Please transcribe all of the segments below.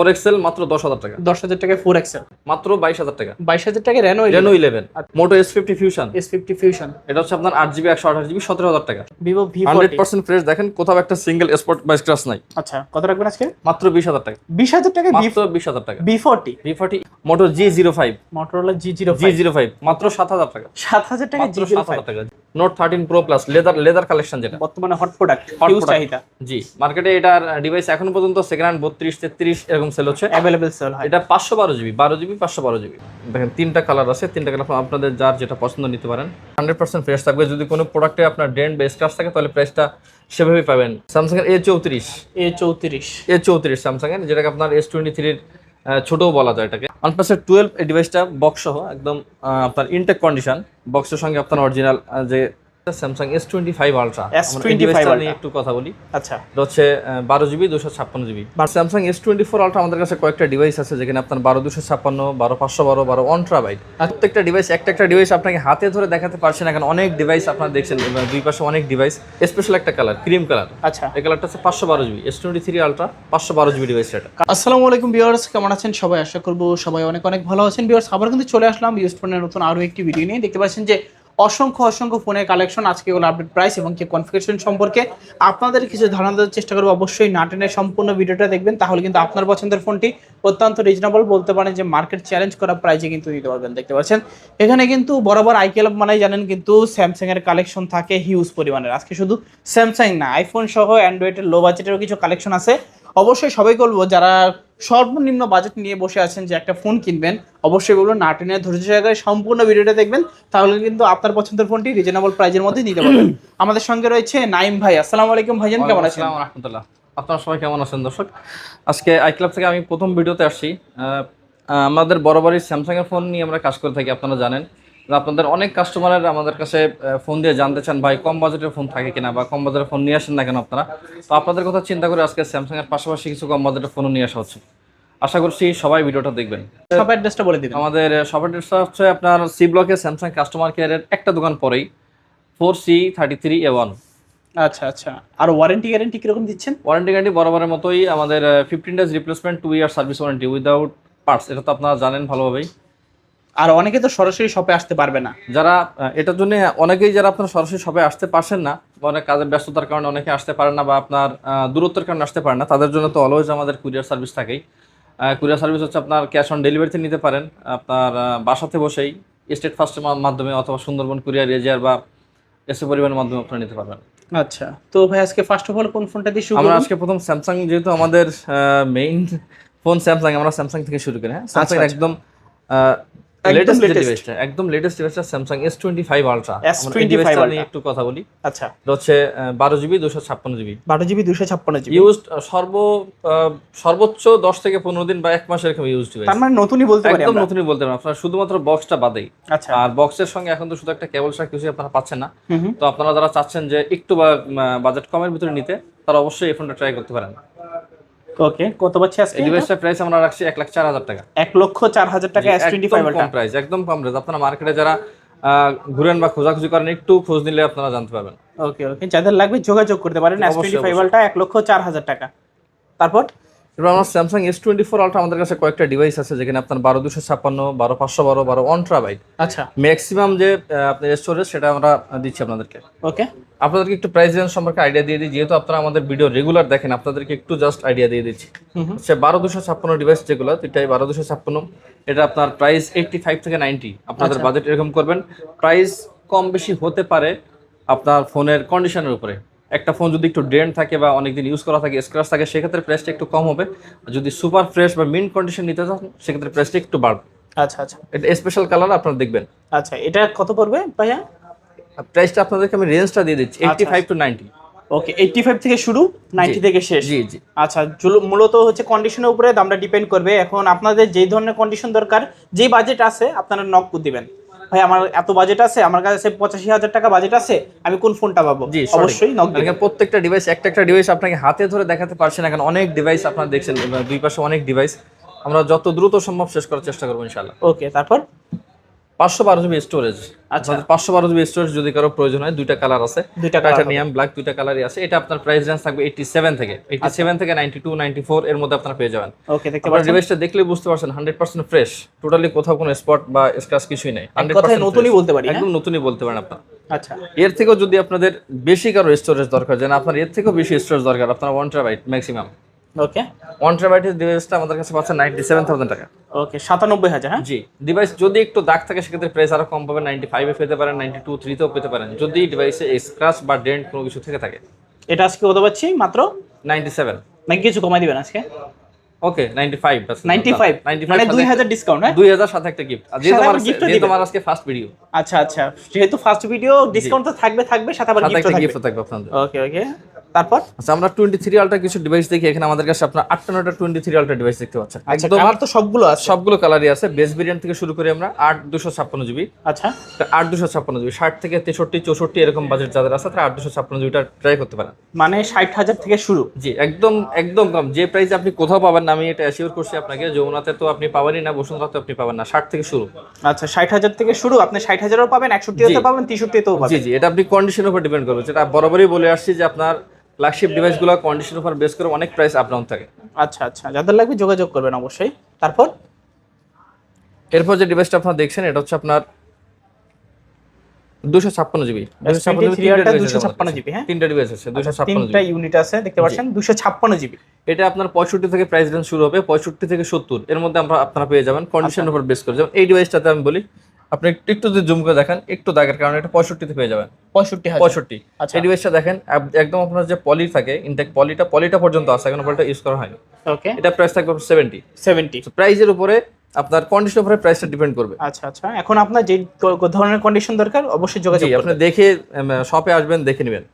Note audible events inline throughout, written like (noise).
Four XL মাত্র দশ হাজার টাকা। দশ হাজার টাকায় ফোর এক্সেল মাত্র বাইশ হাজার টাকা। বাইশ হাজার টাকায় Reno Reno eleven Moto S fifty Fusion S fifty Fusion এটা হচ্ছে আপনার আট জিবি একশো আঠাশ জিবি সতেরো হাজার টাকা। Vivo V hundred percent fresh দেখেন কোথাও একটা সিঙ্গেল স্পট বা স্ক্রাচ নাই। আচ্ছা কত রাখবেন আজকে? মাত্র বিশ হাজার টাকা। বিশ হাজার টাকায় মাত্র বিশ হাজার টাকা। B forty V forty Moto G zero five Motorola G zero G zero five মাত্র সাত হাজার টাকা। সাত হাজার টাকা জি সাত হাজার টাকা। Note thirteen Pro Plus leather leather collection যেটা। বর্তমানে হট প্রোডাক্ট হিউজ চাহিদা। জি মার্কেটে এটার ডিভাইস এখন পর্যন্ত সেকেন্ড হ্যান্ড বত্রিশ তেত্রিশ এরকম সেল হচ্ছে। অ্যাভেলেবেল সেল হয়। এটা পাঁচশো বারো জিবি বারো জিবি পাঁচশো বারো জিবি। দেখেন তিনটা কালার আছে তিনটা কালার আপনাদের যার যেটা পছন্দ নিতে পারেন। হান্ড্রেড পার্সেন্ট ফ্রেশ থাকবে। যদি কোনো প্রোডাক্টে আপনার ডেন্ট বা স্ক্রাচ থাকে তাহলে প্রাইসটা সেভাবেই পাবেন। স্যামসাং এর এ চৌত্রিশ। এ চৌত্রিশ। এ চৌত্রিশ স্যামসাং এর যেটাকে আপনার এস টোয়েন্টি থ্রির ছোটও বলা যায় এটাকে। ওয়ানপ্লাসের টুয়েলভ এই ডিভাইসটা বক্স সহ একদম আপনার ইনটেক কন্ডিশন বক্সের সঙ্গে আপনার অরিজিনাল যে Samsung S twenty five Ultra S25 নিয়ে একটু কথা বলি। আচ্ছা। এটা হচ্ছে বারো জিবি দুশো ছাপ্পান্ন GB Samsung S twenty four Ultra আমাদের কাছে কয়েকটা ডিভাইস আছে যেখানে আপনার বারো দুশো ছাপ্পান্ন বারো পাঁচশো বারো বারো অনট্রাবাইট প্রত্যেকটা ডিভাইস একটা একটা ডিভাইস আপনাকে হাতে ধরে দেখাতে পারছে না কারণ অনেক ডিভাইস আপনারা দেখছেন দুই পাশে অনেক ডিভাইস স্পেশাল একটা কালার ক্রিম কালার আচ্ছা। এই কালারটা হচ্ছে পাঁচশো বারো GB S twenty three Ultra পাঁচশো বারো জিবি ডিভাইস এটা। আসসালামু আলাইকুম ভিউয়ার্স কেমন আছেন? সবাই আশা করব সবাই অনেক অনেক ভালো আছেন। ভিউয়ার্স আবার কিন্তু চলে আসলাম ইউজ ফোনের নতুন আরও একটি ভিডিও নিয়ে। দেখতে পাচ্ছেন যে অসংখ্য অসংখ্য ফোনের কালেকশন, আজকে এগুলো আপডেট প্রাইস এবং কি কনফিগারেশন সম্পর্কে আপনাদের কিছু ধারণা দেওয়ার চেষ্টা করব। অবশ্যই নাটেনের সম্পূর্ণ ভিডিওটা দেখবেন, তাহলে কিন্তু আপনার পছন্দের ফোনটি অত্যন্ত রিজনেবল বলতে পারেন যে মার্কেট চ্যালেঞ্জ করা প্রাইসে কিন্তু দিতে পারবেন, দেখতে পাচ্ছেন? এখানে কিন্তু বরাবর আইকেল মানেই জানেন কিন্তু স্যামসাং এর কালেকশন থাকে হিউজ পরিমাণের। আজকে শুধু স্যামসাং না আইফোন সহ অ্যান্ড্রয়েডের লো বাজেটেরও কিছু কালেকশন আছে। অবশ্যই সবাই বলব, যারা সর্বনিম্ন বাজেট নিয়ে বসে আছেন যে একটা ফোন কিনবেন অবশ্যই বলব নাটিনের ধৈর্য সহকারে সম্পূর্ণ ভিডিওটা দেখবেন তাহলে কিন্তু আপনার পছন্দের ফোনটি রিজনেবল প্রাইজের মধ্যে নিতে পারবেন। (clears throat) আমাদের সঙ্গে রয়েছে নাইম ভাই আসসালামু আলাইকুম ভাইজান কেমন আছেন? রহমতুল্লাহ। আপনারা সবাই কেমন আছেন দর্শক? আজকে আই ক্লাব থেকে আমি প্রথম ভিডিওতে আসছি। আমাদের বরাবরই স্যামসাং এর ফোন নিয়ে আমরা কাজ করে থাকি আপনারা জানেন। আপনাদের অনেক কাস্টমারের আমাদের কাছে ফোন দিয়ে জানতে চান ভাই কম বাজেটের ফোন থাকে কিনা বা কম বাজেটের ফোন নিয়ে আসেন না কেন আপনারা? তো আপনাদের কথা চিন্তা করে আজকে স্যামসাং এর পাশাপাশি কিছু কম বাজেটের ফোনও নিয়ে আসা হচ্ছে। আশা করছি সবাই ভিডিওটা দেখবেন। সব অ্যাড্রেসটা বলে দিবেন। আমাদের সব অ্যাড্রেসটা হচ্ছে আপনার সি ব্লকে স্যামসাং কাস্টমার কেয়ারের একটা দোকান পরেই four C thirty three A one আচ্ছা আচ্ছা। আর ওয়ারেন্টি গ্যারেন্টি কীরকম দিচ্ছেন? ওয়ারেন্টি গ্যারান্টি বরাবরের মতোই আমাদের fifteen days replacement two year service warranty without parts এটা তো আপনারা জানেন ভালোভাবেই। আর অনেকে তো সরাসরি শপে আসতে পারবে না। যারা এটার জন্য অনেকেই যারা আপনার সরাসরি সবাই আসতে পারছেন না অনেক কাজের ব্যস্ততার কারণে অনেকে আসতে পারেন না বা আপনার দূরত্বের কারণে আসতে পারেন না তাদের জন্য তো অলওয়েজ আমাদের কুরিয়ার সার্ভিস থাকেই। কুরিয়ার সার্ভিস হচ্ছে আপনার ক্যাশ অন ডেলিভারিতে নিতে পারেন আপনার বাসাতে বসেই স্টেট ফার্স্টের মাধ্যমে অথবা সুন্দরবন কুরিয়ার এজিয়ার বা এসে পরিবারের মাধ্যমে আপনারা নিতে পারবেন। আচ্ছা তো ভাই আজকে ফার্স্ট অফ অল কোন ফোনটা দিয়ে শুরু আমরা আজকে প্রথম স্যামসাং যেহেতু আমাদের মেইন ফোন স্যামসাং আমরা স্যামসাং থেকে শুরু করি হ্যাঁ? স্যামসাং আচ্ছা। একদম একদম লেটেস্ট ডিভাইসটা একদম লেটেস্ট ডিভাইসটা Samsung S twenty five ultra S25 Ultra। একটু কথা বলি। আচ্ছা। এটা হচ্ছে বারো জিবি দুশো ছাপ্পান্ন জিবি বারো জিবি ইউজড সর্ব সর্বোচ্চ দশ থেকে পনেরো দিন বা এক মাস এরকম ইউজ ডিভাইস তার মানে নতুনই বলতে পারি একদম নতুনই বলতে পারেন আপনার শুধুমাত্র বক্সটা বাদেই। আচ্ছা। আর বক্সের সঙ্গে এখন তো শুধু একটা কেবল ছাড়া কিছু আপনারা পাচ্ছেন না। তো আপনারা যারা চাচ্ছেন যে একটু বা বাজেট কমের ভিতরে নিতে তারা অবশ্যই এই ফোনটা ট্রাই করতে পারেন। ওকে কত পাচ্ছি আজকে এই প্রাইস আমরা রাখছি এক লাখ চার হাজার টাকা। এক লক্ষ চার হাজার টাকা এস টোয়েন্টি ফাইভ কম প্রাইস একদম কম প্রাইস আপনারা মার্কেটে যারা ঘুরেন বা খোঁজাখুঁজি করেন একটু খোঁজ নিলে আপনারা জানতে পারবেন। ওকে ওকে যাদের লাগবে যোগাযোগ করতে পারেন এস টোয়েন্টি ফাইভ আলটা এক লক্ষ চার হাজার টাকা। তারপর? এবার আমার Samsung S twenty four ultra আমাদের কাছে কয়েকটা ডিভাইস আছে যেখানে আপনার বারো দুশো ছাপ্পান্ন বারো পাঁচশো বারো বারো অনট্রাবাইট আচ্ছা। ম্যাক্সিমাম যে আপনার স্টোরেজ সেটা আমরা দিচ্ছি আপনাদেরকে। ওকে আপনাদেরকে একটু প্রাইস রেঞ্জ সম্পর্কে আইডিয়া দিয়ে দিই যেহেতু আপনারা আমাদের ভিডিও রেগুলার দেখেন আপনাদেরকে একটু জাস্ট আইডিয়া দিয়ে দিচ্ছি। হুম বারো দুশো ছাপ্পান্ন ডিভাইস যেগুলো এটাই বারো দুশো ছাপ্পান্ন এটা আপনার প্রাইস এইটটি ফাইভ থেকে নাইনটি আপনাদের আচ্ছা। বাজেট এরকম করবেন। প্রাইস কম বেশি হতে পারে আপনার ফোনের কন্ডিশনের উপরে। একটা ফোন যদি একটু ড্রেন থাকে বা অনেকদিন ইউজ করা থাকে স্ক্র্যাচ থাকে সেক্ষেত্রে প্রাইসটা একটু কম হবে। যদি সুপার ফ্রেশ বা মিন কন্ডিশন নিতে চান সেক্ষেত্রে প্রাইসটা একটু বাড়বে। আচ্ছা আচ্ছা। এটা স্পেশাল কালার আপনারা দেখবেন। আচ্ছা এটা কত পড়বে ভাইয়া? প্রাইসটা আপনাদেরকে আমি রেঞ্জটা দিয়ে দিচ্ছি eighty five to ninety okay eighty five থেকে শুরু নাইনটি থেকে শেষ। জি জি। আচ্ছা মূলত হচ্ছে কন্ডিশনের উপরে দামটা ডিপেন্ড করবে। এখন আপনাদের যেই ধরনের কন্ডিশন দরকার যেই বাজেট আছে আপনারা নক দিবেন। ভাই আমার এত বাজেট আছে আমার কাছে পঁচাশি হাজার টাকা বাজেট আছে আমি কোন ফোনটা পাবো? জি অবশ্যই প্রত্যেকটা ডিভাইস একটা একটা ডিভাইস আপনাকে হাতে ধরে দেখাতে পারছেন এখন অনেক ডিভাইস আপনারা দেখছেন দুই পাশে অনেক ডিভাইস আমরা যত দ্রুত সম্ভব শেষ করার চেষ্টা করব ইনশাল্লাহ ওকে তারপর? পাঁচশো বারো জিবি স্টোরেজ আচ্ছা। পাঁচশো বারো জিবি স্টোরেজ যদি কারও প্রয়োজন হয় দুইটা কালার আছে। দুইটা। টাইটানিয়াম ব্ল্যাক দুইটা কালারই আছে। এটা আপনার প্রাইস রেঞ্জ থাকবে এইটি সেভেন থেকে। এইটি আচ্ছা। সেভেন থেকে নাইনটি টু নাইনটি ফোর এর মধ্যে আপনারা পেয়ে যাবেন। ওকে দেখতে পাচ্ছেন। ডিভাইসটা দেখলে বুঝতে পারছেন হান্ড্রেড পার্সেন্ট ফ্রেশ টোটালি কোথাও কোনো স্পট বা স্ক্র্যাচ কিছুই নেই। কথায় নতুনই বলতে পারি? একদম নতুনই বলতে পারেন আপনার। আচ্ছা। এর থেকেও যদি আপনাদের বেশি কারও স্টোরেজ দরকার যেন আপনার এর থেকেও বেশি স্টোরেজ দরকার আপনার one terabyte maximum okay one টেরাবাইটের ডিভাইসটা আমাদের কাছে পাচ্ছেন নাইনটি সেভেন থাউজেন্ড টাকা। ওকে সাতানব্বই হাজার হ্যাঁ? জি ডিভাইস যদি একটু দাগ থাকে সেক্ষেত্রে প্রাইস আরও কম পাবেন নাইনটি ফাইভে পেতে পারেন নাইনটি টু থ্রিতেও পেতে পারেন। যদি ডিভাইসে স্ক্র্যাচ বা ডেন্ট কোনো কিছু থেকে থাকে। এটা আজকে কত পাচ্ছি? মাত্র? নাইনটি সেভেন নাকি কিছু কমাই দিবেন আজকে? Okay ninety five ninety five মানে দুই হাজার ডিসকাউন্ট হ্যাঁ? সাথে একটা গিফট আর যেহেতু আমার আবার gift ও যেহেতু আমার আজকে ফার্স্ট ভিডিও আচ্ছা আচ্ছা। যেহেতু ফার্স্ট ভিডিও ডিসকাউন্ট তো থাকবে থাকবে সাথে আবার গিফট থাকবে। গিফট থাকবে আপনাদের। ওকে ওকে তারপর? আচ্ছা আমরা কিছু ডিভাইস দেখি এখানে আমাদের কাছে আপনার ডিভাইস দেখতে পাচ্ছেন। একদম তো সবগুলো আছে। সবগুলো কালারই আছে। বেস ভেরিয়েন্ট থেকে শুরু করে আমরা আট দুশো ছাপ্পান্ন জিবি আচ্ছা। আট দুশো ছাপ্পান্ন জিবি ষাট থেকে তেষট্টি চৌষট্টি এরকম বাজেট যাদের আছে তারা জিবিটা ট্রাই করতে পারেন। মানে ষাট হাজার থেকে শুরু। জি একদম একদম কম। যে প্রাইস আপনি কোথাও পাবেন আমি এটা অ্যাসিওর করছি আপনাকে যমুনাতে তো আপনি পাবেনই না বসুন্ধরাতে আপনি পাবেন না ষাট থেকে শুরু। আচ্ছা ষাট হাজার থেকে শুরু আপনি ষাট হাজারও পাবেন একষট্টি জি। পাবেন তেষট্টিতেও জি জি এটা আপনি কন্ডিশনের উপর ডিপেন্ড করবে। যেটা বরাবরই বলে আসছি যে আপনার ফ্ল্যাগশিপ ডিভাইসগুলো কন্ডিশনের উপর বেস করে অনেক প্রাইস আপ ডাউন থাকে। আচ্ছা আচ্ছা যাদের লাগবে যোগাযোগ করবেন অবশ্যই। তারপর? এরপর যে ডিভাইসটা আপনারা দেখছেন এটা হচ্ছে আপনার দুশো ছাপ্পান্ন জিবি। S23 টা 256 হ্যাঁ? তিনটা ডিভাইস আছে দুশো ছাপ্পান্ন তিনটা ইউনিট আছে দেখতে পাচ্ছেন দুশো ছাপ্পান্ন জিবি। এটা আপনার পঁয়ষট্টি থেকে প্রাইস রেঞ্জ শুরু হবে পঁয়ষট্টি থেকে সত্তর। এর মধ্যে আমরা আপনারা পেয়ে যাবেন কন্ডিশনের উপর বেস করে যেমন এই ডিভাইসটাতে আমি বলি আপনি একটু যদি জুম করে দেখেন একটু দাগের কারণে এটা পঁয়ষট্টিতে পেয়ে যাবেন। পঁয়ষট্টি পঁয়ষট্টি। আচ্ছা। এই ডিভাইসটা দেখেন একদম আপনার যে পলি থাকে ইনটেক পলিটা পলিটা পর্যন্ত আছে এখন পলিটা ইউজ করা হয়নি। ওকে এটা প্রাইস থাকবে সেভেন্টি সেভেন্টি প্রাইসের উপরে আপনার কন্ডিশন উপরে প্রাইসটা ডিপেন্ড করবে। আচ্ছা আচ্ছা। এখন আপনার যে ধরনের কন্ডিশন দরকার অবশ্যই যোগাযোগ আপনি দেখে শপে আসবেন দেখে নেবেন।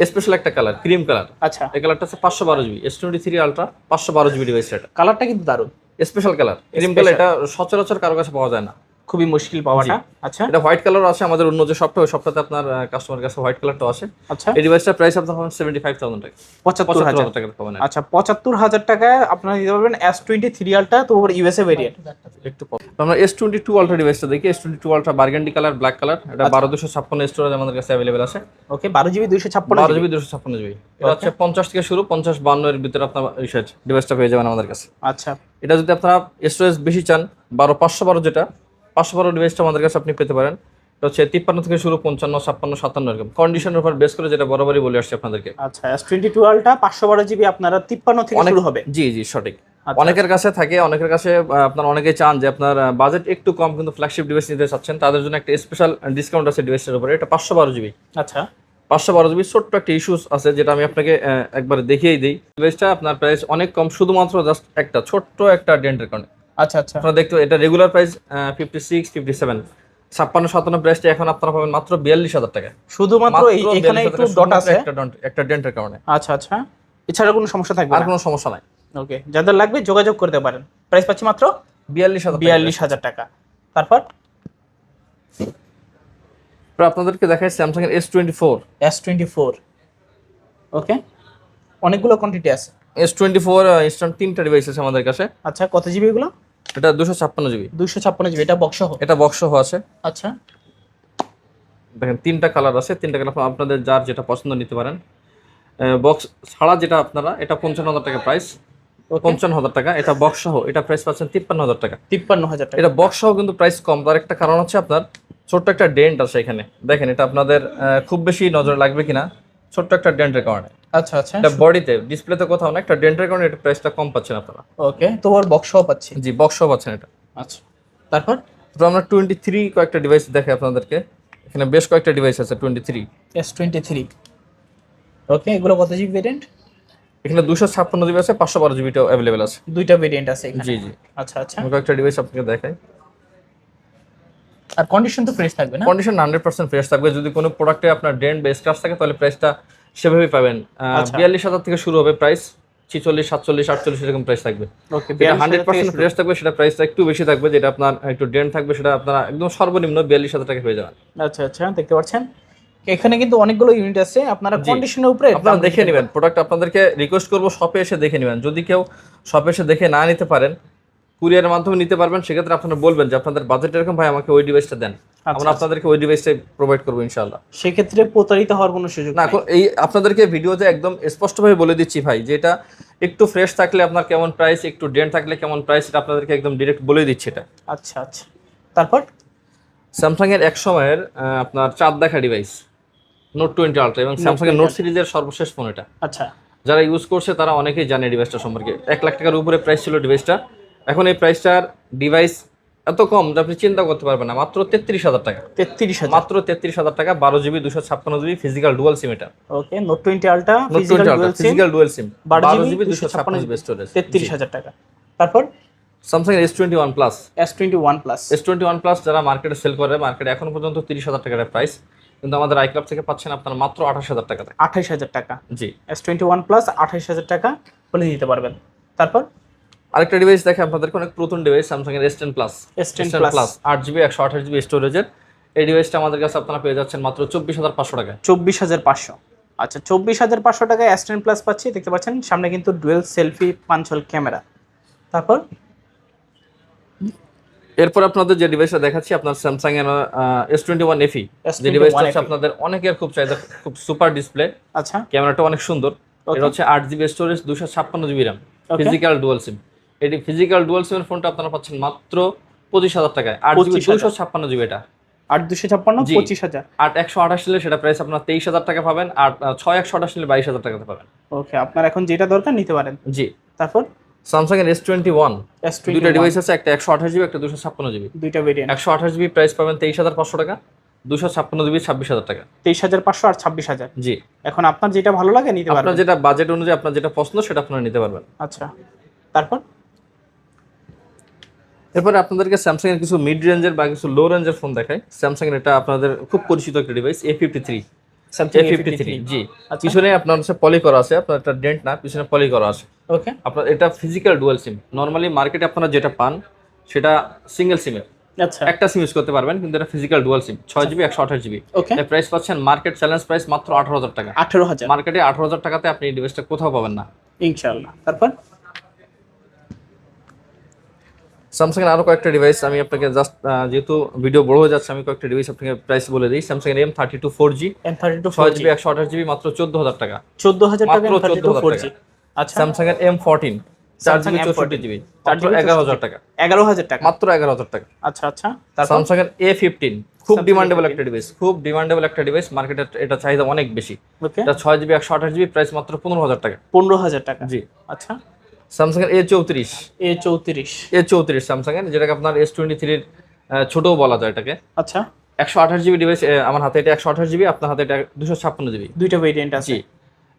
স্পেশাল একটা কালার ক্রিম কালার আচ্ছা। এই কালারটা হচ্ছে পাঁচশো বারো GB S twenty three ultra পাঁচশো বারো জিবি ডিভাইস এটা। কালারটা কিন্তু দারুণ। স্পেশাল কালার ক্রিম কালার এটা সচরাচর কারও কাছে পাওয়া যায় না। খুবই মুশকিল পাওয়াটা। আচ্ছা। এটা হোয়াইট কালার আছে আমাদের অন্য যে সবটা সবটাতে আপনার কাস্টমার কাছে হোয়াইট কালারটা আছে। আচ্ছা। এই ডিভাইসটার প্রাইস আপনার ফাইভ থাউজেন্ড টাকা। পঁচাত্তর পঁচাত্তর হাজার হাজার টাকা পাবেন আচ্ছা পঁচাত্তর হাজার টাকায় আপনারা দিতে পারবেন এস টোয়েন্টি থ্রি আলটা তো ওর ইউএসএ ভেরিয়েন্ট একটু আমরা এস টোয়েন্টি টু আলট্রা ডিভাইসটা দেখি। S twenty two ultra burgundy colour black colour এটা বারো দুশো ছাপ্পান্ন স্টোরেজ আমাদের কাছে অ্যাভেলেবেল আছে। ওকে বারো জিবি দুইশো ছাপ্পান্ন বারো জিবি দুশো ছাপ্পান্ন জিবি এটা হচ্ছে পঞ্চাশ থেকে শুরু পঞ্চাশ বান্ন এর ভিতরে আপনার ডিভাইসটা পেয়ে যাবেন আমাদের কাছে। আচ্ছা। এটা যদি আপনারা স্টোরেজ বেশি চান বারো পাঁচশো বারো যেটা পাঁচশো বারো ডিভাইসটা আমাদের কাছে আপনি পেতে পারেন। এটা হচ্ছে তিপ্পান্ন থেকে শুরু পঞ্চান্ন ছাপ্পান্ন সাতান্ন এরকম। কন্ডিশনের উপর বেস করে যেটা বরাবরই বলে আসছে আপনাদেরকে। আচ্ছা এস টোয়েন্টি টু আলটা পাঁচশো বারো জিবি আপনারা তিপ্পান্ন থেকে শুরু হবে। জি জি সঠিক। আচ্ছা। অনেকের কাছে থাকে অনেকের কাছে আপনার অনেকে চান যে আপনার বাজেট একটু কম কিন্তু ফ্ল্যাগশিপ ডিভাইস নিতে চাচ্ছেন তাদের জন্য একটা স্পেশাল ডিসকাউন্ট আছে ডিভাইসের উপরে এটা পাঁচশো বারো জিবি আচ্ছা। পাঁচশো বারো জিবি ছোট্ট একটা ইস্যুস আছে যেটা আমি আপনাকে একবার দেখিয়েই দিই। ডিভাইসটা আপনার প্রাইস অনেক কম শুধুমাত্র জাস্ট একটা ছোট্ট একটা ডেন্টের কারণে আচ্ছা আচ্ছা। আপনারা দেখতে এটা regular price fifty six fifty seven ছাপ্পান্ন সাতান্ন প্রাইসটা এখন আপনারা পাবেন মাত্র বিয়াল্লিশ হাজার টাকা। শুধুমাত্র এখানে একটু ডট আছে। একটা dent- একটা ডেন্টের কারণে। আচ্ছা আচ্ছা। এছাড়া কোনো সমস্যা থাকবে আর কোনো সমস্যা নাই। ওকে যাদের লাগবে যোগাযোগ করতে পারেন। প্রাইস পাচ্ছি মাত্র বিয়াল্লিশ হাজার বিয়াল্লিশ হাজার টাকা। তারপর? তারপর আপনাদেরকে দেখায় স্যামসাং এর S twenty four S twenty four okay অনেকগুলো কোয়ান্টিটি আছে। এস টোয়েন্টি ফোর ইনস্ট্যান্ট তিনটা ডিভাইস আছে আমাদের কাছে। আচ্ছা কত জিবি এগুলো? এটা দুশো ছাপ্পান্ন জিবি। দুইশো ছাপ্পান্ন জিবি এটা বক্স এটা বক্স আছে। আচ্ছা। দেখেন তিনটা কালার আছে তিনটা কালার আপনাদের যার যেটা পছন্দ নিতে পারেন। বক্স ছাড়া যেটা আপনারা এটা পঞ্চান্ন হাজার টাকা প্রাইস পঞ্চান্ন হাজার টাকা এটা বক্স সহ এটা প্রাইস পাচ্ছেন তিপ্পান্ন হাজার টাকা। তিপ্পান্ন হাজার টাকা। এটা বক্স সহ কিন্তু প্রাইস কম তার একটা কারণ হচ্ছে আপনার ছোট্ট একটা ডেন্ট আছে এখানে। দেখেন এটা আপনাদের খুব বেশি নজরে লাগবে কিনা। ছোট্ট একটা ডেন্টের কারণে। আচ্ছা আচ্ছা। এটা বডিতে ডিসপ্লেতে কোথাও না একটা ডেন্টের কারণে এটা প্রাইসটা কম পাচ্ছেন আপনারা। ওকে তো ওর বক্স সহ পাচ্ছি। জি বক্স সহ পাচ্ছেন এটা। আচ্ছা তারপর? তো আমরা টোয়েন্টি থ্রি কয়েকটা ডিভাইস দেখে আপনাদেরকে। এখানে বেশ কয়েকটা ডিভাইস আছে twenty three S twenty three okay এগুলো কত জিবি ভেরিয়েন্ট এখানে দুশো ছাপ্পান্ন জিবি আছে পাঁচশো বারো জিবিটাও অ্যাভেলেবেল আছে। দুইটা ভেরিয়েন্ট আছে এখানে। জি জি। আচ্ছা আচ্ছা। আমি কয়েকটা ডিভাইস আপনাকে দেখাই। আর কন্ডিশন তো ফ্রেশ থাকবে না? কন্ডিশন হান্ড্রেড পার্সেন্ট ফ্রেশ থাকবে। যদি কোনো প্রোডাক্টে আপনার ডেন্ট বা স্ক্রাচ থাকে তাহলে প্রাইসটা সেভাবেই পাবেন। আচ্ছা। বিয়াল্লিশ হাজার থেকে শুরু হবে প্রাইস ছিচল্লিশ সাতচল্লিশ আটচল্লিশ এরকম প্রাইস থাকবে। হান্ড্রেড পার্সেন্ট ফ্রেশ থাকবে সেটা প্রাইসটা একটু বেশি থাকবে যেটা আপনার একটু ডেন্ট থাকবে সেটা আপনারা একদম সর্বনিম্ন বিয়াল্লিশ হাজার টাকা পেয়ে যাবেন। আচ্ছা আচ্ছা দেখতে পাচ্ছেন। এখানে কিন্তু অনেকগুলো ইউনিট আছে। আপনারা। কন্ডিশনের উপরে আপনারা দেখে নেবেন। প্রোডাক্ট আপনাদেরকে রিকোয়েস্ট করব শপে এসে দেখে নেবেন। যদি কেউ শপে এসে দেখে না নিতে পারেন কুরিয়ারের মাধ্যমে নিতে পারবেন সেক্ষেত্রে আপনারা বলবেন যে আপনাদের বাজেট এরকম ভাই আমাকে ওই ডিভাইসটা দেন। আমরা আপনাদেরকে ওই ডিভাইসটাই প্রোভাইড করব ইনশাল্লাহ সেক্ষেত্রে প্রতারিত হওয়ার কোনো সুযোগ না এই আপনাদেরকে ভিডিওতে একদম স্পষ্টভাবে বলে দিচ্ছি ভাই যে এটা একটু ফ্রেশ থাকলে আপনার কেমন প্রাইস একটু ডেন্ট থাকলে কেমন প্রাইস এটা আপনাদেরকে একদম ডিরেক্ট বলে দিচ্ছি এটা। আচ্ছা আচ্ছা। তারপর? স্যামসাং এর এক সময়ের আপনার চাঁদ দেখা ডিভাইস নোট টোয়েন্টি আলট্রা এবং স্যামসাং এর নোট সিরিজের সর্বশেষ ফোন এটা। আচ্ছা। যারা ইউজ করছে তারা অনেকেই জানে ডিভাইসটা সম্পর্কে। এক লাখ টাকার উপরে প্রাইস ছিল ডিভাইসটা এখন এই প্রাইসটার ডিভাইস এত কম যে আপনি চিন্তা করতে পারবেন না মাত্র তেত্রিশ হাজার টাকা। তেত্রিশ মাত্র তেত্রিশ হাজার টাকা বারো জিবি দুশো ছাপ্পান্ন জিবি ফিজিক্যাল ডুয়াল সিম এটা। Okay note twenty ultra note physical dual SIM বারো জিবি দুশো ছাপ্পান্ন জিবি স্টোরেজ তেত্রিশ হাজার টাকা। তারপর? Samsung S twenty one plus S twenty one plus S twenty one plus যারা মার্কেটে সেল করে মার্কেটে এখন পর্যন্ত তিরিশ হাজার টাকার প্রাইস কিন্তু আমাদের আই ক্লাব থেকে পাচ্ছেন আপনার মাত্র আঠাশ হাজার টাকাতে আঠাইশ হাজার টাকা। জি। এস টোয়েন্টি ওয়ান প্লাস আঠাইশ হাজার টাকা বলে দিতে পারবেন। তারপর? আরেকটা ডিভাইস দেখে আপনাদেরকে অনেক নতুন ডিভাইস স্যামসাং এর S ten plus S ten plus plus আট জিবি একশো আঠাশ জিবি স্টোরেজের এই ডিভাইসটা আমাদের কাছে আপনারা পেয়ে যাচ্ছেন মাত্র চব্বিশ হাজার পাঁচশো টাকায়। চব্বিশ হাজার পাঁচশো। আচ্ছা চব্বিশ হাজার পাঁচশো টাকায় এস টেন প্লাস পাচ্ছি দেখতে পাচ্ছেন সামনে কিন্তু ডুয়েল সেলফি পাঞ্চল ক্যামেরা তারপর? এরপর আপনাদের যে ডিভাইসটা দেখাচ্ছি আপনার স্যামসাং এর এস টোয়েন্টি ওয়ান এফি S21 যে ডিভাইসটা হচ্ছে আপনাদের অনেকের খুব চাহিদা খুব সুপার ডিসপ্লে আচ্ছা। ক্যামেরাটা অনেক সুন্দর। এটা হচ্ছে আট জিবি স্টোরেজ দুশো ছাপ্পান্ন GB RAM physical dual SIM এটি ফিজিক্যাল ডুয়াল সিমের ফোনটা আপনারা পাচ্ছেন মাত্র পঁচিশ হাজার টাকায়। আট জিবি দুশো ছাপ্পান্ন জিবি এটা। আট দুশো ছাপ্পান্ন পঁচিশ হাজার। আট একশো আঠাশ নিলে সেটা প্রাইস আপনার তেইশ হাজার টাকা পাবেন আর ছয় একশো আঠাশ নিলে বাইশ হাজার টাকাতে পাবেন। ওকে আপনার এখন যেটা দরকার নিতে পারেন। জি। তারপর? স্যামসাং এর এস টোয়েন্টি ওয়ান দুইটা ডিভাইস আছে একটা একশো আঠাশ জিবি একটা দুশো ছাপ্পান্ন জিবি। দুইটা ভেরিয়েন্ট একশো আঠাশ জিবি প্রাইস পাবেন তেইশ হাজার পাঁচশো টাকা দুশো ছাপ্পান্ন জিবি ছাব্বিশ হাজার টাকা। তেইশ হাজার পাঁচশো আর ছাব্বিশ হাজার। জি। এখন আপনার যেটা ভালো লাগে নিতে আপনার যেটা বাজেট অনুযায়ী আপনার যেটা পছন্দ সেটা আপনারা নিতে পারবেন। আচ্ছা। তারপর? এরপরে আপনাদেরকে স্যামসাং এর কিছু মিড রেঞ্জের বা কিছু লো রেঞ্জের ফোন দেখাই। স্যামসাং এর এটা আপনাদের খুব পরিচিত একটা ডিভাইস এ ফিফটি থ্রি জি। আচ্ছা। পিছনে আপনার হচ্ছে পলি করা আছে আপনার একটা ডেন্ট না পিছনে পলি করা আছে। ওকে আপনার এটা ফিজিক্যাল ডুয়াল সিম নর্মালি মার্কেটে আপনারা যেটা পান সেটা সিঙ্গেল সিমের আচ্ছা। একটা সিম ইউজ করতে পারবেন কিন্তু এটা ফিজিক্যাল ডুয়াল সিম ছয় জিবি একশো আঠাশ জিবি ওকে এর প্রাইস পাচ্ছেন মার্কেট চ্যালেঞ্জ প্রাইস মাত্র আঠারো হাজার টাকা। আঠেরো হাজার। মার্কেটে আঠারো হাজার টাকাতে আপনি এই ডিভাইসটা কোথাও পাবেন না। ইনশাআল্লাহ। তারপর? স্যামসাং এর আরও কয়েকটা ডিভাইস আমি আপনাকে জাস্ট যেহেতু ভিডিও বড় হয়ে যাচ্ছে আমি কয়েকটা ডিভাইস আপনাকে প্রাইস বলে দিই। Samsung M thirty two four G M thirty two ছয় জিবি একশো আঠাশ জিবি মাত্র চোদ্দ হাজার টাকা। চোদ্দ হাজার টাকা মাত্র এম থার্টি টু 14,000 ফোর টাকা। জি আচ্ছা স্যামসাং এর এম ফোরটিন চার জিবি M14 চৌষট্টি জিবি মাত্র এগারো হাজার টাকা। এগারো হাজার টাকা। মাত্র এগারো হাজার টাকা। আচ্ছা আচ্ছা। স্যামসাং এর এ ফিফটিন খুব ডিমান্ডেবল একটা ডিভাইস খুব ডিমান্ডেবল একটা ডিভাইস মার্কেটে এটা চাহিদা অনেক বেশি। এটা ছয় জিবি একশো আঠাশ জিবি প্রাইস মাত্র পনেরো হাজার টাকা। পনেরো হাজার টাকা। জি। আচ্ছা। স্যামসাং এর এ চৌত্রিশ। এ চৌত্রিশ। এ চৌত্রিশ স্যামসাং এর যেটাকে আপনার এস টোয়েন্টি থ্রির ছোটও বলা যায় এটাকে। আচ্ছা। একশো আঠাশ জিবি ডিভাইস আমার হাতে এটা একশো আঠাশ জিবি আপনার হাতে এটা দুশো ছাপ্পান্ন জিবি দুইটা ভেরিয়েন্ট আছে।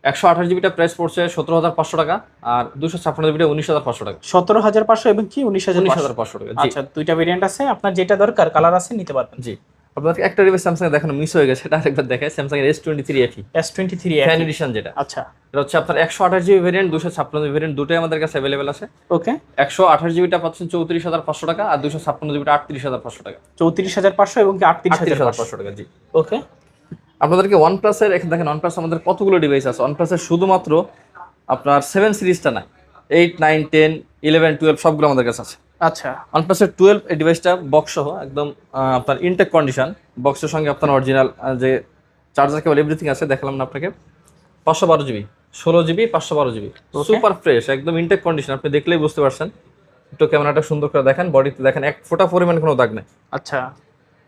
একশো আঠাশ জিবিটা প্রাইস পড়ছে সতেরো হাজার পাঁচশো টাকা আর দুশো ছাপ্পান্ন জিবিটা উনিশ হাজার পাঁচশো টাকা। সতেরো হাজার পাঁচশো এবং কি উনিশ হাজার উনিশ। হাজার পাঁচশো টাকা আচ্ছা দুইটা ভেরিয়েন্ট আছে। আপনার যেটা দরকার কালার আছে নিতে পারবেন। জি। আপনাকে একটা ডিভাইস স্যামসাং দেখানো মিস হয়ে গেছে সেটা আরেকবার দেখায় স্যামসাং এর S twenty three FE S twenty three fan edition যেটা। আচ্ছা। এটা হচ্ছে আপনার একশো আঠাশ জিবি ভেরিয়েন্ট দুশো ছাপ্পান্ন জিবি ভেরিয়েন্ট দুটোই আমাদের কাছে অ্যাভেলেবেল আছে। ওকে। একশো আঠাশ জিবিটা পাচ্ছেন চৌত্রিশ হাজার পাঁচশো টাকা আর দুশো ছাপ্পান্ন জিবিটা আটত্রিশ হাজার পাঁচশো টাকা। চৌত্রিশ হাজার পাঁচশো এবং আটত্রিশ হাজার পাঁচশো? পাঁচশো টাকা জি। ওকে। আপনাদেরকে ওয়ান প্লাসের এখানে দেখেন ওয়ান প্লাস আমাদের কতগুলো ডিভাইস আছে। ওয়ান প্লাসের শুধুমাত্র আপনার সেভেন সিরিজটা নাই। Eight nine ten eleven twelve সবগুলো আমাদের কাছে আছে। আচ্ছা। ওয়ানপ্লাসের টুয়েলভ এই ডিভাইসটা বক্স সহ একদম আপনার ইনটেক কন্ডিশন বক্সের সঙ্গে আপনার অরিজিনাল যে চার্জার কেবল এভরিথিং আছে দেখালাম না আপনাকে। পাঁচশো বারো জিবি ষোলো জিবি পাঁচশো বারো জিবি সুপার ফ্রেশ একদম ইনটেক কন্ডিশন আপনি দেখলেই বুঝতে পারছেন। একটু ক্যামেরাটা সুন্দর করে দেখেন বডিতে দেখেন এক ফোটা পরিমাণ কোনো দাগ নেই। আচ্ছা।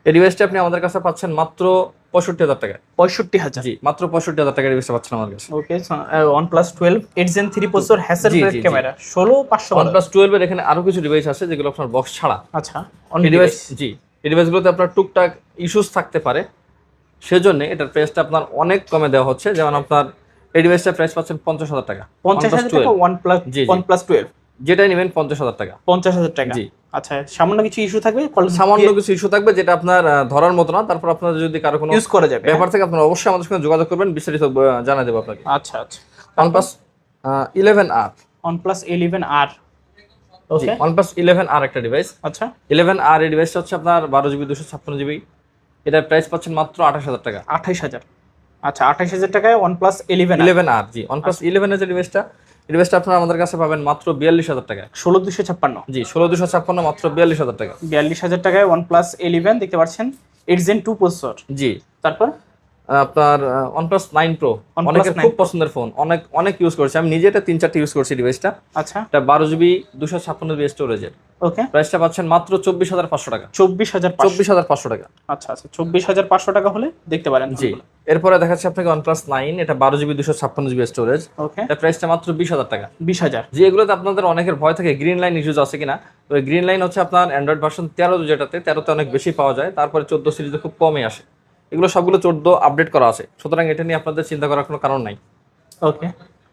এই ডিভাইসটা আপনি আমাদের কাছে পাচ্ছেন মাত্র পঁয়ষট্টি হাজার টাকা পঁয়ষট্টি হাজার। জি মাত্র পঁয়ষট্টি হাজার টাকা ডিভাইসটা পাচ্ছেন আমার কাছে। Okay one plus twelve eight gen three processor hassle. Camera ষোলো পাঁচশো ওয়ান প্লাস টুয়েলভের এখানে আরও কিছু ডিভাইস আছে যেগুলো আপনার বক্স ছাড়া। আচ্ছা এই ডিভাইস জি এই ডিভাইসগুলোতে আপনার টুকটাক ইস্যুস থাকতে পারে। সেজন্য এটার প্রাইসটা আপনার অনেক কমে দেওয়া হচ্ছে। যেমন আপনার এই ডিভাইসটার প্রাইস পাচ্ছেন পঞ্চাশ হাজার টাকা। পঞ্চাশ হাজার টাকা one plus. One plus twelve যেটাই নেবেন পঞ্চাশ হাজার টাকা। পঞ্চাশ হাজার টাকা। জি। আচ্ছা সামান্য কিছু ইস্যু থাকবে? সামান্য কিছু ইস্যু থাকবে যেটা আপনার ধরার মতো না তারপর আপনার যদি কারও কোনো ইউজ করা যাবে ব্যাপার থেকে আপনার অবশ্যই আমাদের সঙ্গে যোগাযোগ করবেন বিস্তারিত জানাই দেবো আপনাকে। আচ্ছা আচ্ছা। Eleven R eleven R okay eleven R একটা ডিভাইস আচ্ছা। ইলেভেন আর এই ডিভাইসটা হচ্ছে আপনার বারো জিবি দুশো ছাপ্পান্ন জিবি এটার প্রাইস পাচ্ছেন মাত্র আঠাশ হাজার টাকা। আঠাইশ হাজার। আচ্ছা আঠাইশ হাজার টাকায় প্লাস ইলেভেন ইলেভেন আর জি। ওয়ানপ্লাস ইলেভেনের যে ডিভাইসটা এই ডিভাইসটা আপনারা আমাদের কাছে পাবেন মাত্র বিয়াল্লিশ হাজার টাকা। ষোলো দুশো ছাপ্পান্ন। জি ষোলো দুশো ছাপ্পান্ন মাত্র বিয়াল্লিশ হাজার টাকা। বিয়াল্লিশ হাজার টাকায় ওয়ান প্লাস ইলেভেন দেখতে পাচ্ছেন। এক্সেন টু প্রসেসর জি। তারপর? আপনার ওয়ানপ্লাস নাইন প্রো OnePlus অনেকের খুব পছন্দের ফোন অনেক অনেক ইউজ করছি। আমি নিজে এটা তিন চারটে ইউজ করছি ডিভাইসটা আচ্ছা। এটা বারো জিবি দুশো ছাপ্পান্ন জিবি স্টোরেজের ওকে প্রাইসটা পাচ্ছেন মাত্র চব্বিশ হাজার পাঁচশো টাকা। চব্বিশ হাজার চব্বিশ হাজার পাঁচশো টাকা। আচ্ছা আচ্ছা। চব্বিশ হাজার পাঁচশো টাকা হলে দেখতে পারেন জি। এরপরে দেখাচ্ছি আপনাকে ওয়ানপ্লাস নাইন এটা বারো জিবি দুশো ছাপ্পান্ন জিবি স্টোরেজ ওকে এটা প্রাইসটা মাত্র বিশ হাজার টাকা। বিশ হাজার। যে এগুলোতে আপনাদের অনেকের ভয় থাকে গ্রিন লাইন ইস্যুজ আছে কিনা। তো গ্রিন লাইন হচ্ছে আপনার অ্যান্ড্রয়েড ভার্সন তেরো যেটাতে তেরোতে অনেক বেশি পাওয়া যায়। তারপরে চোদ্দ সিরিজে খুব কমই আসে। এগুলো সবগুলো চোদ্দ আপডেট করা আছে। সুতরাং এটা নিয়ে আপনাদের চিন্তা করার কোনো কারণ নাই। ওকে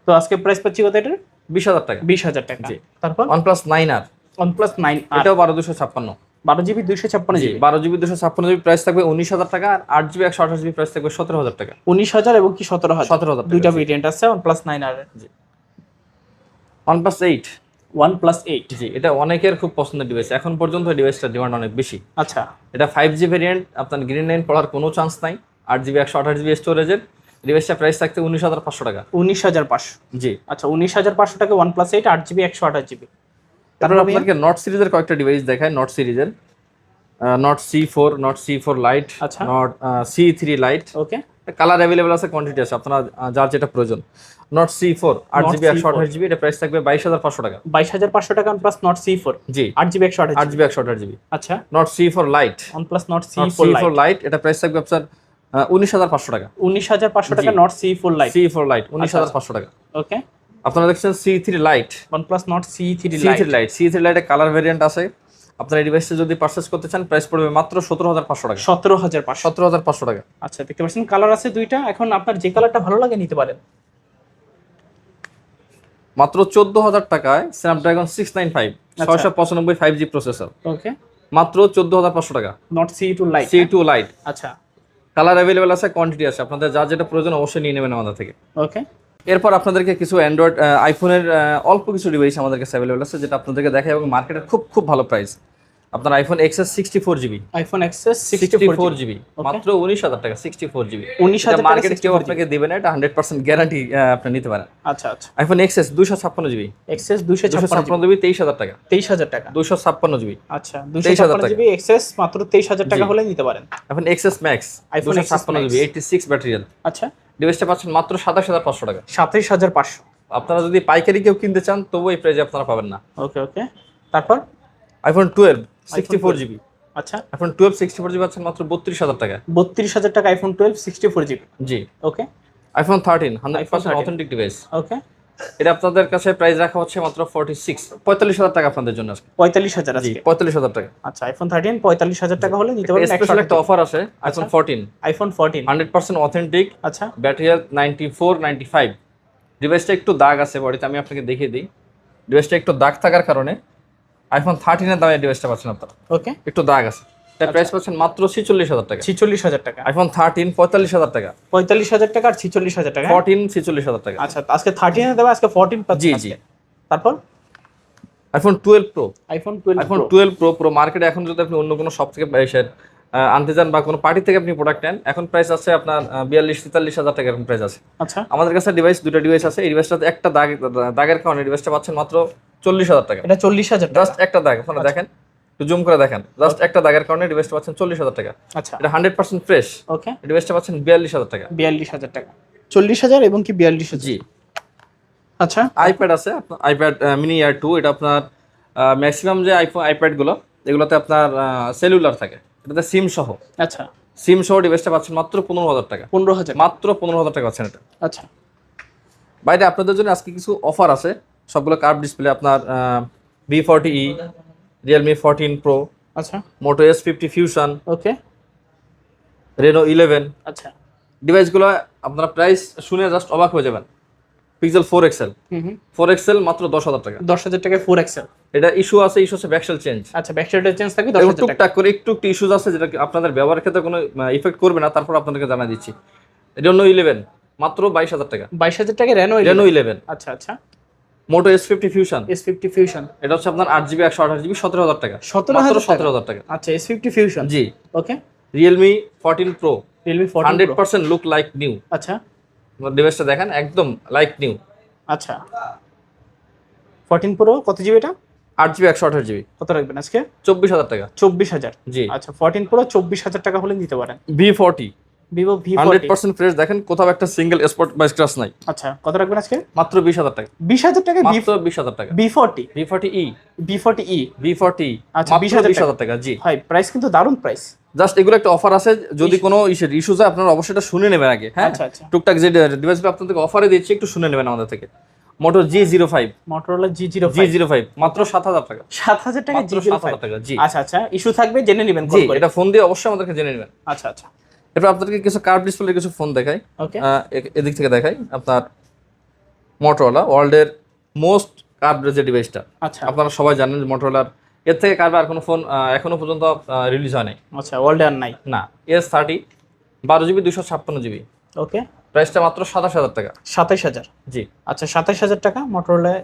তো আজকে প্রাইস পাচ্ছি কত এটার? বিশ হাজার টাকা। বিশ হাজার টাকা। জি। তারপর? OnePlus nine R one plus nine R এটাও বারো দুশো ছাপ্পান্ন। বারো জিবি দুশো ছাপ্পান্ন জি জিবি। বারো জিবি দুশো ছাপ্পান্ন জিবি প্রাইস থাকবে উনিশ হাজার টাকা আর আট জিবি একশো আঠাশ জিবি প্রাইস থাকবে সতেরো হাজার টাকা। উনিশ হাজার এবং কি সতেরো হাজার? সতেরো হাজার দুইটা ভেরিয়েন্ট আছে one plus nine R OnePlus eight one plus eight জি এটা অনেকের খুব পছন্দের ডিভাইস এখন পর্যন্ত ডিভাইসটার ডিমান্ড অনেক বেশি। আচ্ছা। এটা ফাইভ জি ভেরিয়েন্ট আপনার গ্রিন লাইন পড়ার কোনো চান্স নাই। আট জিবি একশো আঠাশ জিবি স্টোরেজের ডিভাইসটা প্রাইস থাকতে উনিশ হাজার পাঁচশো টাকা। উনিশ হাজার পাঁচশো। জি। আচ্ছা উনিশ হাজার পাঁচশো টাকা ওয়ান প্লাস এইট আট জিবি একশো আঠাশ জিবি তারপর আপনাদেরকে নট সিরিজের কয়েকটা ডিভাইস দেখায় নট সিরিজের Nord C four Nord C four lite আচ্ছা। Nord C three lite okay colour available আছে কোয়ান্টিটি আছে। আপনারা যার যেটা প্রয়োজন। নট সি ফোর আট জিবি একশো আঠাশ জিবি এটা প্রাইস থাকবে বাইশ হাজার পাঁচশো টাকা। বাইশ হাজার পাঁচশো টাকা প্লাস নট সি ফোর জি। আট জিবি একশো আট জিবি একশো আঠাশ জিবি আচ্ছা। Nord C four lite one plus Nord C four lite এটা প্রাইস থাকবে আপনার উনিশ হাজার পাঁচশো টাকা। উনিশ হাজার পাঁচশো টাকা Nord C four lite C four lite উনিশ হাজার পাঁচশো টাকা। ওকে আপনারা দেখছেন C three lite one plus Nord C three lite C three lite C three লাইটের কালার ভেরিয়েন্ট আছে। আপনার এই ডিভাইসটা যদি পারচেস করতে চান প্রাইস পড়বে মাত্র সতেরো হাজার পাঁচশো টাকা। সতেরো হাজার পাঁচশো। সতেরো হাজার পাঁচশো টাকা। আচ্ছা দেখতে পাচ্ছেন কালার আছে দুইটা। এখন আপনার যে কালারটা ভালো লাগে নিতে পারেন। মাত্র চোদ্দ হাজার টাকায় স্ন্যাপড্রাগন সিক্স নাইন ফাইভ। ছয়শো পঁচানব্বই ফাইভ জি প্রসেসর ওকে মাত্র চোদ্দ হাজার পাঁচশো টাকা। Nord C two lite C two lite আচ্ছা। কালার অ্যাভেলেবেল আছে কোয়ান্টিটি আছে। আপনাদের যা যেটা প্রয়োজন অবশ্যই নিয়ে নেবেন আমাদের থেকে। ওকে এরপর আপনাদেরকে কিছু অ্যান্ড্রয়েড আইফোনের অল্প কিছু ডিভাইস আমাদের কাছে অ্যাভেলেবেল আছে যেটা আপনাদেরকে দেখায় এবং মার্কেটের খুব খুব ভালো প্রাইস আপনার iPhone XS sixty four GB iPhone XS sixty four GB মাত্র উনিশ হাজার টাকা সিক্সটি ফোর জিবি উনিশ হাজার মার্কেটে কেউ আপনাকে দিবে না এটা হান্ড্রেড পার্সেন্ট গ্যারান্টি আপনি নিতে পারেন। আচ্ছা আচ্ছা। আইফোন এক্সএস দুশো ছাপ্পান্ন জিবি দুইশো দুশো ছাপ্পান্ন জিবি তেইশ হাজার টাকা। তেইশ হাজার টাকা। দুশো ছাপ্পান্ন জিবি আচ্ছা 23,000 ছাপ্পান্ন টাকা। জিবি এক্সেস মাত্র তেইশ হাজার টাকা। হলে নিতে পারেন। এখন এক্সএস ম্যাক্স আইফোন ছাপ্পান্ন জিবি এইটটি সিক্স ব্যাটারিয়াল আচ্ছা। ডিভাইসটা পাচ্ছেন মাত্র সাতাশ হাজার পাঁচশো টাকা। সাতাশ হাজার পাঁচশো। আপনারা যদি পাইকারি কেউ কিনতে চান তবু এই প্রাইজে আপনারা পাবেন না। ওকে ওকে তারপর? IPhone twelve sixty four GB আচ্ছা। IPhone twelve sixty four GB পাচ্ছেন মাত্র বত্রিশ হাজার টাকা। বত্রিশ হাজার টাকা iPhone twelve sixty four GB জি okay iPhone thirteen hundred percent 13 authentic device okay এটা আপনাদের কাছে প্রাইস রাখা হচ্ছে মাত্র ফর্টি সিক্স পঁয়তাল্লিশ হাজার টাকা আপনাদের জন্য আজকে। পঁয়তাল্লিশ হাজার জি আজকে। পঁয়তাল্লিশ হাজার টাকা। আচ্ছা আইফোন থার্টিন পঁয়তাল্লিশ হাজার টাকা হলে নিতে পারেন স্পেশাল একটা অফার আছে iPhone fourteen iPhone fourteen hundred percent authentic আচ্ছা। Battery health ninety four ninety five ডিভাইসটা একটু দাগ আছে বডিতে আমি আপনাকে দেখিয়ে দিই। ডিভাইসটা একটু দাগ থাকার কারণে আইফোন থার্টিনের দামে ডিভাইসটা পাচ্ছেন আপনারা। ওকে একটু দাগ আছে। তার প্রাইস পাচ্ছেন মাত্র ছিচল্লিশ হাজার টাকা। ছিচল্লিশ হাজার টাকা। আইফোন থার্টিন পঁয়তাল্লিশ হাজার টাকা। পঁয়তাল্লিশ হাজার টাকা আর ছিচল্লিশ হাজার টাকা ফোরটিন ছিচল্লিশ হাজার টাকা। আচ্ছা আজকে থার্টিনে দেবে আজকে ফোরটিন জি, জি। তারপর? IPhone twelve pro iPhone twelve iPhone twelve pro pro মার্কেটে এখন যদি আপনি অন্য কোনো শপ থেকে আনতে যান বা কোনো পার্টি থেকে আপনি প্রোডাক্ট নেন এখন প্রাইস আছে আপনার বিয়াল্লিশ তেতাল্লিশ হাজার টাকা এরকম প্রাইস আছে। আচ্ছা। আমাদের কাছে ডিভাইস দুটো ডিভাইস আছে। এই ডিভাইসটাতে একটা দাগ দাগের কারণে ডিভাইসটা পাচ্ছেন মাত্র চল্লিশ হাজার টাকা। এটা চল্লিশ হাজার জাস্ট একটা দাগ আপনারা দেখেন। একটু জুম করে দেখেন। জাস্ট একটা দাগের কারণে ডিভাইসটা পাচ্ছেন চল্লিশ হাজার টাকা। আচ্ছা। এটা হান্ড্রেড পার্সেন্ট ফ্রেশ ওকে ডিভাইসটা পাচ্ছেন বিয়াল্লিশ হাজার টাকা। বিয়াল্লিশ হাজার টাকা। চল্লিশ হাজার এবং কি বিয়াল্লিশ জি। আচ্ছা। আইপ্যাড আছে আইপ্যাড মিনি ইয়ার টু এটা আপনার ম্যাক্সিমাম যে আইফোন আইপ্যাডগুলো এগুলোতে আপনার সেলুলার থাকে। এটাতে সিম সহ। আচ্ছা। সিম সহ ডিভাইসটা পাচ্ছেন মাত্র পনেরো হাজার টাকা। পনেরো হাজার। মাত্র পনেরো হাজার টাকা পাচ্ছেন এটা। আচ্ছা। বাইরে আপনাদের জন্য আজকে কিছু অফার আছে। সবগুলো কার্ভ ডিসপ্লে আপনার V forty E Realme fourteen pro আচ্ছা। Moto S fifty fusion okay. Reno eleven আচ্ছা। ডিভাইসগুলো আপনারা প্রাইস শুনে জাস্ট অবাক হয়ে যাবেন। Pixel four XL four XL মাত্র দশ হাজার টাকা। দশ হাজার টাকায় ফোর এক্সেল এটা ইস্যু আছে ইস্যু আছে ব্যাকসেল চেঞ্জ আচ্ছা ব্যাক সাইডের চেঞ্জ থাকবে দশ হাজার টাকা। টুকটাক করে একটু একটু ইস্যুজ আছে যেটা আপনাদের ব্যবহার ক্ষেত্রে কোনো ইফেক্ট করবে না তারপর আপনাদেরকে জানা দিচ্ছি। রেনো ইলেভেন মাত্র বাইশ হাজার টাকা। বাইশ হাজার টাকা রেনো রেনো ইলেভেন আচ্ছা আচ্ছা। Moto S fifty fusion S fifty fusion এটা হচ্ছে আপনার আট জিবি একশো আঠাশ জিবি সতেরো হাজার টাকা। সতেরো মাত্র হাজার সতেরো হাজার টাকা। আচ্ছা এস ফিফটি ফিউশন জি। Okay. Realme fourteen pro Realme hundred percent look like new আচ্ছা। ডিভাইসটা দেখেন একদম লাইক নিউ আচ্ছা। ফোরটিন প্রো কত জিবি এটা? আট জিবি একশো আঠাশ জিবি। কত রাখবেন আজকে? চব্বিশ হাজার টাকা। চব্বিশ হাজার। জি। আচ্ছা ফোরটিন প্রো চব্বিশ হাজার টাকা হলে নিতে পারেন। V forty Vivo V hundred percent fresh. দেখেন কোথাও একটা সিঙ্গেল স্পট বা স্ক্রাচ নাই। আচ্ছা কত রাখবেন আজকে? মাত্র বিশ হাজার টাকা। বিশ হাজার টাকা মাত্র বিশ হাজার টাকা। আচ্ছা, 20,000 টাকা। জি। ভাই প্রাইস কিন্তু দারুণ প্রাইস জাস্ট এগুলো একটা অফার আছে যদি কোনো ইস্যু যায় আপনারা অবশ্যই এটা শুনে নেবেন আগে হ্যাঁ? আচ্ছা আচ্ছা। টুকটাক যে ডিভাইসগুলো আপনাদেরকে অফারে দিচ্ছি একটু শুনে নেবেন আমাদের থেকে। Moto G zero five Motorola G zero G zero five মাত্র সাত হাজার টাকা। সাত হাজার টাকা জি জিরো টাকা জি। আচ্ছা আচ্ছা ইস্যু থাকবে জেনে নেবেন এটা ফোন দিয়ে অবশ্যই আমাদেরকে জেনে নেবেন। আচ্ছা আচ্ছা। এরপর আপনাদেরকে কিছু কার্ভ ডিসপ্লে কিছু ফোন দেখাই। ওকে এদিক থেকে দেখাই আপনার মোটরোলা ওয়ার্ল্ডের মোস্ট কার্ভ যে ডিভাইসটা আচ্ছা। আপনারা সবাই জানেন যে মোটরোলার এর থেকে কার্ভ আর কোনো ফোন এখনও পর্যন্ত রিলিজ হয় নাই আচ্ছা ওয়ার্ল্ডে আর নাই। না এস থার্টি বারো জিবি দুশো ছাপ্পান্ন জিবি ওকে প্রাইসটা মাত্র সাতাশ হাজার টাকা। সাতাইশ হাজার? জি। আচ্ছা সাতাইশ হাজার টাকা মোটরোলায়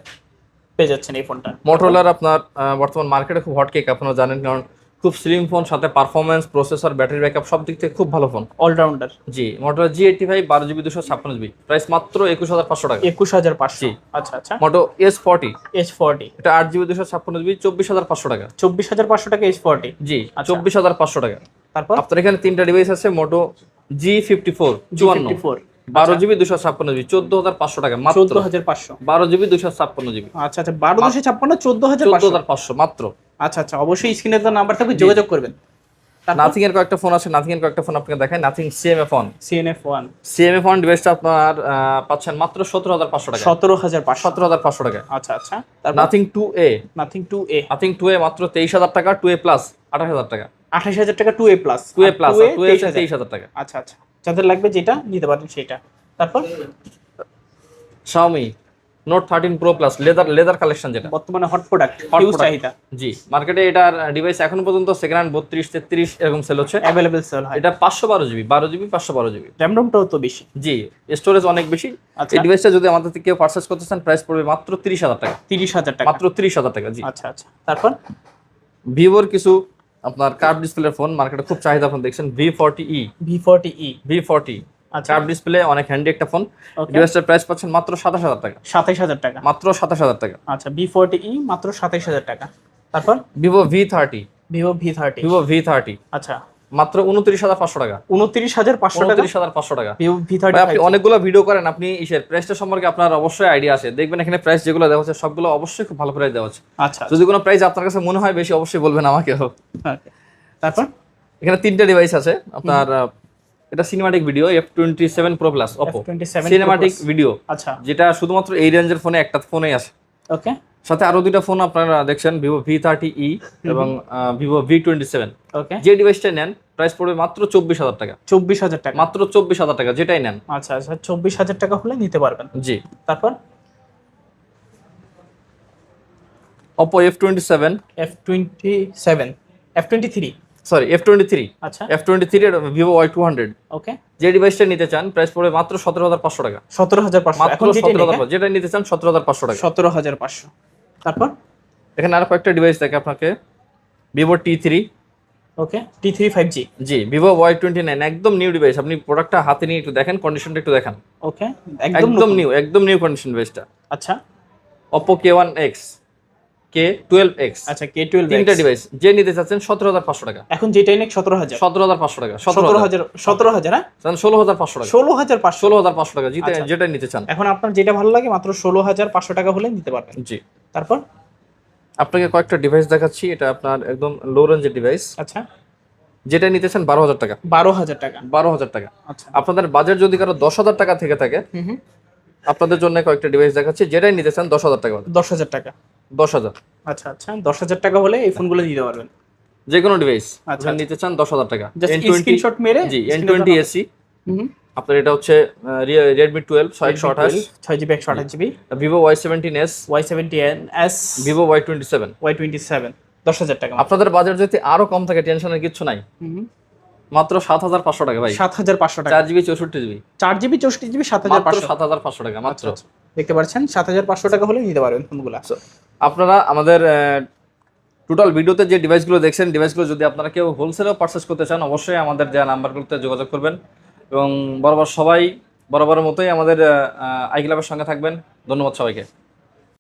পেয়ে যাচ্ছেন এই ফোনটা মোটরোলার আপনার বর্তমান মার্কেটে খুব হট কেক আপনারা জানেন কারণ খুব স্লিম ফোন সাথে পারফরমেন্স প্রসেসর ব্যাটারি ব্যাকআপ সব দিক থেকে খুব ভালো ফোন অলরাউন্ডার জি মোটরোলা জি এইটি ফাইভ বারো জিবি দুশো ছাপ্পান্ন জিবি প্রাইস মাত্র একুশ হাজার পাঁচশো টাকা। একুশ হাজার পাঁচশো। আচ্ছা আচ্ছা। Moto S forty S forty এটা আট জিবি দুশো ছাপ্পান্ন জিবি চব্বিশ হাজার পাঁচশো টাকা। চব্বিশ হাজার পাঁচশো টাকা এস ফর্টি জি আচ্ছা। চব্বিশ হাজার পাঁচশো টাকা। তারপর? আপনার এখানে তিনটা ডিভাইস আছে মোটো জি ফিফটি ফোর চুয়ান্ন। ফোর বারো জিবি দুশো ছাপ্পান্ন জিবি চোদ্দ হাজার পাঁচশো টাকা মাত্র। চোদ্দ হাজার পাঁচশো। বারো জিবি দুশো ছাপ্পান্ন জিবি। আচ্ছা আচ্ছা বারো দুশো ছাপ্পান্ন চোদ্দ হাজার চোদ্দ হাজার পাঁচশো মাত্র। আচ্ছা আচ্ছা অবশ্যই স্ক্রিনে তো নাম্বার থাকবে যোগাযোগ করবেন। নাথিং এর কয়েকটা ফোন আছে নাথিং এর কয়েকটা ফোন আপনাকে দেখায় Nothing CMF phone CMF one CMF phone ডিভাইসটা আপনার পাচ্ছেন মাত্র সতেরো হাজার পাঁচশো টাকা। সতেরো হাজার পাঁচশো। সতেরো হাজার পাঁচশো টাকা। আচ্ছা আচ্ছা Nothing two A Nothing two A Nothing two A মাত্র তেইশ হাজার টাকা টু এ প্লাস আঠাশ হাজার টাকা। আঠাশ হাজার টাকা two A plus two A plus two A তেইশ হাজার টাকা। আচ্ছা আচ্ছা। যাদের লাগবে যেটা নিতে পারেন সেটা। তারপর? Xiaomi note thirteen pro plus leather leather collection যেটা। বর্তমানে হট প্রোডাক্ট হিউজ চাহিদা। জি মার্কেটে এটার ডিভাইস এখনও পর্যন্ত সেকেন্ড হ্যান্ড বত্রিশ তেত্রিশ এরকম সেল হচ্ছে। অ্যাভেলেবেল সেল হয়। এটা পাঁচশো বারো জিবি বারো জিবি পাঁচশো বারো জিবি র্যাম রোমটাও তো বেশি। জি স্টোরেজ অনেক বেশি। আচ্ছা। এই ডিভাইসটা যদি আমাদের থেকে কেউ পারচেস করতে চান প্রাইস পড়বে মাত্র তিরিশ হাজার টাকা। তিরিশ হাজার টাকা। মাত্র তিরিশ হাজার টাকা জি। আচ্ছা আচ্ছা। তারপর? ভিভোর কিছু আপনার কার্ভ ডিসপ্লে ফোন মার্কেটে খুব চাহিদা ফোন দেখছেন V forty E V forty E V forty আচ্ছা। কার্ভ ডিসপ্লে অনেক হ্যান্ডি একটা ফোন ডিভাইসটার প্রাইস পাচ্ছেন মাত্র সাতাশ হাজার টাকা। সাতাশ হাজার টাকা। মাত্র সাতাশ হাজার টাকা। আচ্ছা ভি ফোরটি ই মাত্র সাতাইশ হাজার টাকা। তারপর? Vivo V thirty Vivo V thirty Vivo V thirty আচ্ছা। মাত্র উনত্রিশ হাজার পাঁচশো টাকা। উনত্রিশ হাজার পাঁচশো টাকা? উনত্রিশ হাজার পাঁচশো টাকা। আপনি অনেকগুলো ভিডিও করেন আপনি ইসের প্রাইসটা সম্পর্কে আপনার অবশ্যই আইডিয়া আছে। দেখবেন এখানে প্রাইস যেগুলো দেওয়া হচ্ছে সবগুলো অবশ্যই খুব ভালো প্রাইস দেওয়া হচ্ছে। আচ্ছা যদি কোনো প্রাইস আপনার কাছে মনে হয় বেশি অবশ্যই বলবেন আমাকে okay. তারপর? এখানে তিনটা ডিভাইস আছে। আপনার এটা cinematic video F twenty seven pro plus Oppo cinematic video আচ্ছা। যেটা শুধুমাত্র এই রেঞ্জের ফোনে একটা ফোনেই আছে। ওকে সাথে আরও দুইটা ফোন আপনারা দেখছেন ভিভো ভি থার্টি ই এবং Vivo V twenty seven okay যে ডিভাইসটা নেন প্রাইস পড়বে মাত্র চব্বিশ হাজার টাকা। চব্বিশ হাজার টাকা। মাত্র চব্বিশ হাজার টাকা যেটাই নেন। আচ্ছা আচ্ছা চব্বিশ হাজার টাকা হলে নিতে পারবেন। জি। তারপর? Oppo F twenty seven F twenty seven F twenty three sorry F twenty three আচ্ছা। F twenty three Vivo Y two hundred okay যে ডিভাইসটা নিতে চান প্রাইস পড়বে মাত্র সতেরো হাজার পাঁচশো টাকা। সতেরো হাজার পাঁচশো। মাত্র সতেরো হাজার যেটা নিতে চান সতেরো হাজার পাঁচশো টাকা। সতেরো হাজার পাঁচশো। তারপর? এখানে আরও কয়েকটা ডিভাইস দেখে আপনাকে। Vivo T three okay T three five G জি ভিভো ওয়াই টোয়েন্টি নাইন একদম নিউ ডিভাইস আপনি প্রোডাক্টটা হাতে নিয়ে একটু দেখেন কন্ডিশনটা একটু দেখান। ওকে একদম একদম নিউ একদম নিউ কন্ডিশন ডিভাইসটা আচ্ছা। Oppo K one X K twelve X আচ্ছা কে টুয়েলভ তিনটা ডিভাইস যে নিতে চাচ্ছেন সতেরো হাজার পাঁচশো টাকা। এখন নেক সতেরো হাজার। সতেরো হাজার পাঁচশো টাকা সতেরো হাজার। সতেরো হাজার হ্যাঁ? ষোলো হাজার পাঁচশো টাকা। ষোলো হাজার পাঁচশো। ষোলো হাজার পাঁচশো টাকা জিতে আচ্ছা। যেটা নিতে চান। এখন আপনার যেটা ভালো লাগে মাত্র ষোলো হাজার পাঁচশো টাকা হলে নিতে পারবেন। জি। তারপর? আপনাকে কয়েকটা ডিভাইস দেখাচ্ছি এটা আপনার একদম লো রেঞ্জের ডিভাইস আচ্ছা। যেটা নিতে চান বারো হাজার টাকা। বারো হাজার টাকা। বারো হাজার টাকা। আচ্ছা। আপনাদের বাজেট যদি কারও দশ হাজার টাকা থেকে থাকে আপনাদের জন্য কয়েকটা ডিভাইস দেখাচ্ছি যেটাই নিতে চান দশ হাজার টাকা। দশ হাজার টাকা। দশ হাজার। আচ্ছা আচ্ছা দশ হাজার টাকা হলে এই ফোনগুলো নিতে পারবেন। যে কোনো ডিভাইস আচ্ছা, নিতে চান দশ হাজার টাকা। স্ক্রিনশট মেরে জি এন টোয়েন্টি এসি আপনার এটা হচ্ছে রেডমি টুয়েলভ ছয় একশো আঠাশ। ছয় জিবি একশো আঠাশ GB Vivo Y seventeen S Y seventy S Vivo Y twenty seven Y twenty seven দশ হাজার টাকা। আপনাদের বাজেট যদি আরও কম থাকে টেনশনের কিছু নাই। হুম মাত্র সাত হাজার পাঁচশো টাকা ভাই। সাত হাজার পাঁচশো টাকা। চার জিবি চৌষট্টি জিবি চার জিবি চৌষট্টি জিবি সাত হাজার পাঁচশো। সাত হাজার পাঁচশো টাকা মাত্র। আচ্ছা, দেখতে পাচ্ছেন, সাত হাজার পাঁচশো টাকা হলেই নিতে পারবেন ফোনগুলো। আসো আপনারা আমাদের টোটাল ভিডিওতে যে ডিভাইসগুলো দেখছেন ডিভাইসগুলো যদি আপনারা কেউ হোলসেলেও পারচেস করতে চান, অবশ্যই আমাদের যে নাম্বারগুলোতে যোগাযোগ করবেন। এবং বরাবর সবাই, বরাবরের মতোই আমাদের আই ক্লাবের সঙ্গে থাকবেন। ধন্যবাদ সবাইকে।